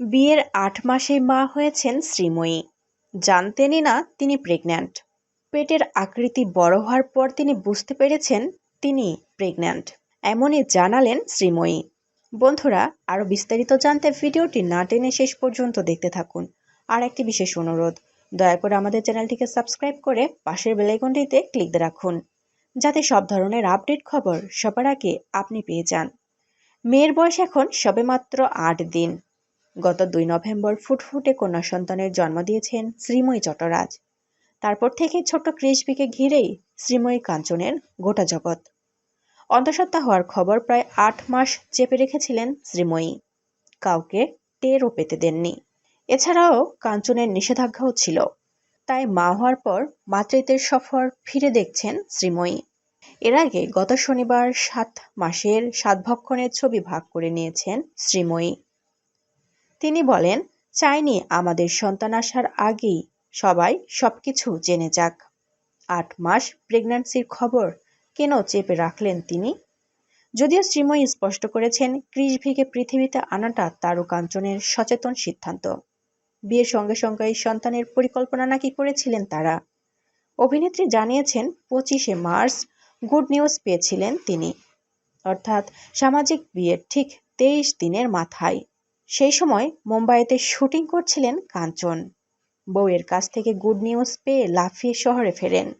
বিয়ের আট মাসেই মা হয়েছেন শ্রীময়ী। জানতেনই না তিনি প্রেগন্যান্ট পেটের আকৃতি বড় হওয়ার পর তিনি বুঝতে পেরেছেন তিনি প্রেগন্যান্ট এমনই জানালেন শ্রীময়ী। বন্ধুরা, আরও বিস্তারিত জানতে ভিডিওটি না টেনে শেষ পর্যন্ত দেখতে থাকুন। আর একটি বিশেষ অনুরোধ, দয়া করে আমাদের চ্যানেলটিকে সাবস্ক্রাইব করে পাশের বেলাইকনটিতে ক্লিক রাখুন, যাতে সব ধরনের আপডেট খবর সবার আগে আপনি পেয়ে যান। মেয়ের বয়স এখন সবেমাত্র আট দিন। গত দুই নভেম্বর ফুটফুটে কন্যা সন্তানের জন্ম দিয়েছেন শ্রীময়ী চট্টরাজ তারপর থেকে ছোট্ট ক্রিসবিকে ঘিরেই শ্রীময়ী কাঞ্চনের গোটা জগৎ। অন্তঃসত্ত্বা হওয়ার খবর প্রায় আট মাস চেপে রেখেছিলেন শ্রীময়ী। কাউকে টেরও পেতে দেননি। এছাড়াও কাঞ্চনের নিষেধাজ্ঞাও ছিল। তাই মা হওয়ার পর মাতৃত্বের সফর ফিরে দেখছেন শ্রীময়ী। এর আগে গত শনিবার সাত মাসের সাতভক্ষণের ছবি ভাগ করে নিয়েছেন শ্রীময়ী। তিনি বলেন, চাইনি আমাদের সন্তান আসার আগেই সবাই সবকিছু জেনে যাক। আট মাস প্রেগন্যান্সির খবর কেন চেপে রাখলেন তিনি? যদিও শ্রীময়ী স্পষ্ট করেছেন ক্রিসভিকে পৃথিবীতে আনাটা তারও কাঞ্চনের সচেতন সিদ্ধান্ত। বিয়ের সঙ্গে সঙ্গে সন্তানের পরিকল্পনা নাকি করেছিলেন তারা? অভিনেত্রী জানিয়েছেন, পঁচিশে মার্চ গুড নিউজ পেয়েছিলেন তিনি। অর্থাৎ সামাজিক বিয়ের ঠিক তেইশ দিনের মাথায়। সেই সময় মুম্বাইতে শুটিং করছিলেন কাঞ্চন। বউয়ের কাছ থেকে গুড নিউজ পেয়ে লাফিয়ে শহরে ফেরেন।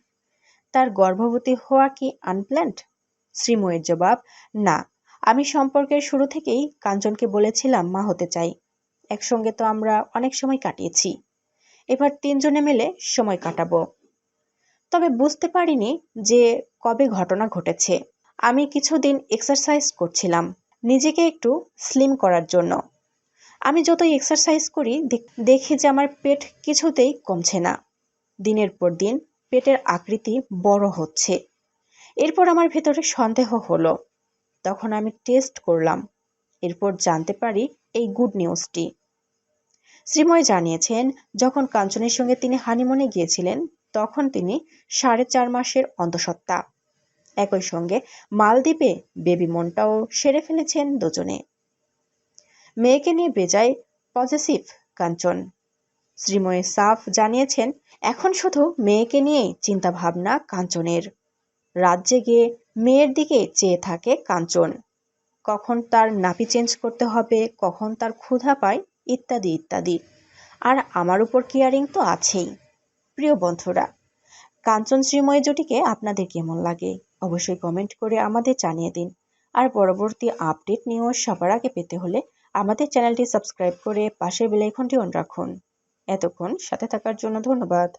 তার গর্ভবতী হওয়া কি আনপ্ল্যান্ড? শ্রীময়ের জবাব, না। আমি সম্পর্কের শুরু থেকেই কাঞ্চনকে বলেছিলাম মা হতে চাই। একসঙ্গে তো আমরা অনেক সময় কাটিয়েছি। এবার তিনজনে মিলে সময় কাটাবো। তবে বুঝতে পারিনি যে কবে ঘটনা ঘটেছে। আমি কিছুদিন এক্সারসাইজ করছিলাম। নিজেকে একটু স্লিম করার জন্য। আমি যতই এক্সারসাইজ করি, দেখি যে আমার পেট কিছুতেই কমছে না। দিনের পর দিন পেটের আকৃতি বড় হচ্ছে। এরপর আমার ভেতরে সন্দেহ হলো। তখন আমি টেস্ট করলাম। এরপর জানতে পারি এই গুড নিউজটি শ্রীময় জানিয়েছেন, যখন কাঞ্চনের সঙ্গে তিনি হানিমুনে গিয়েছিলেন, তখন তিনি সাড়ে চার মাসের অন্তঃসত্ত্বা। একই সঙ্গে মালদ্বীপে বেবি মনটাও সেরে ফেলেছেন দুজনে। মেয়েকে নিয়ে বেজায় পজেসিভ কাঞ্চন। শ্রীময় সাফ জানিয়েছেন, এখন শুধু মেয়েকে নিয়েই চিন্তাভাবনা কাঞ্চনের। রাজ্যে গিয়ে মেয়ের দিকে চেয়ে থাকে কাঞ্চন। কখন তার নাপি চেঞ্জ করতে হবে, কখন তার ক্ষুধা পায়, ইত্যাদি ইত্যাদি। আর আমার উপর কেয়ারিং তো আছেই। প্রিয় বন্ধুরা, কাঞ্চন শ্রীময় জুটিকে আপনাদের কেমন লাগে? অবশ্যই কমেন্ট করে আমাদের জানিয়ে দিন। আর পরবর্তী আপডেট নিউজ সবার আগে পেতে হলে আমাদের চ্যানেলটি সাবস্ক্রাইব করে পাশের বেলাইকনটি অন রাখুন। এতক্ষণ সাথে থাকার জন্য ধন্যবাদ।